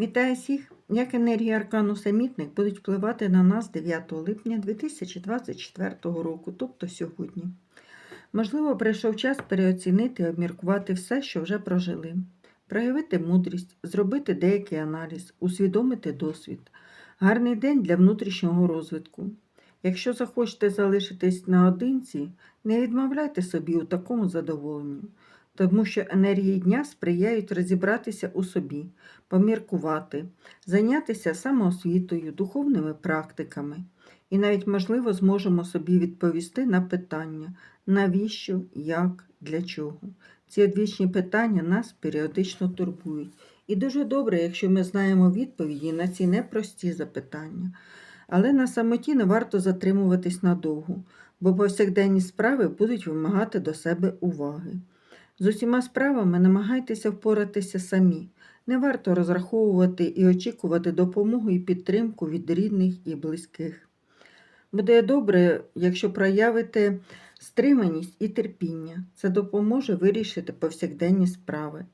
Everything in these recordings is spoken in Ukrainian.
Вітаю всіх! Як енергії аркану самітник будуть впливати на нас 9 липня 2024 року, тобто сьогодні. Можливо, прийшов час переоцінити і обміркувати все, що вже прожили, проявити мудрість, зробити деякий аналіз, усвідомити досвід. Гарний день для внутрішнього розвитку. Якщо захочете залишитись наодинці, не відмовляйте собі у такому задоволенню, тому що енергії дня сприяють розібратися у собі, поміркувати, зайнятися самоосвітою, духовними практиками. І навіть, можливо, зможемо собі відповісти на питання, навіщо, як, для чого. Ці одвічні питання нас періодично турбують. І дуже добре, якщо ми знаємо відповіді на ці непрості запитання. Але на самоті не варто затримуватись надовго, бо повсякденні справи будуть вимагати до себе уваги. З усіма справами намагайтеся впоратися самі. Не варто розраховувати і очікувати допомогу і підтримку від рідних і близьких. Буде добре, якщо проявите стриманість і терпіння. Це допоможе вирішити повсякденні справи.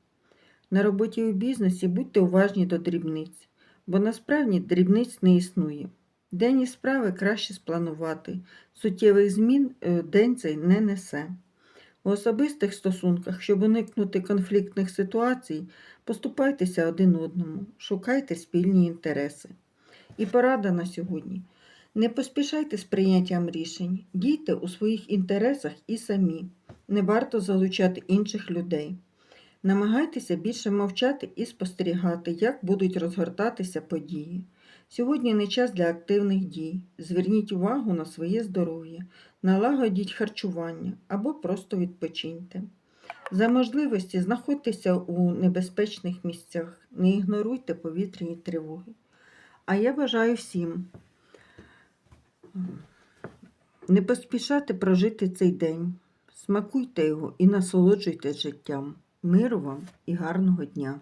На роботі у бізнесі будьте уважні до дрібниць, бо насправді дрібниць не існує. Денні справи краще спланувати, суттєвих змін е, день цей не несе. У особистих стосунках, щоб уникнути конфліктних ситуацій, поступайтеся один одному, шукайте спільні інтереси. І порада на сьогодні. Не поспішайте з прийняттям рішень, дійте у своїх інтересах і самі. Не варто залучати інших людей. Намагайтеся більше мовчати і спостерігати, як будуть розгортатися події. Сьогодні не час для активних дій. Зверніть увагу на своє здоров'я, налагодіть харчування або просто відпочиньте. За можливості знаходьтеся у небезпечних місцях, не ігноруйте повітряні тривоги. А я бажаю всім не поспішати прожити цей день. Смакуйте його і насолоджуйтесь життям. Миру вам і гарного дня!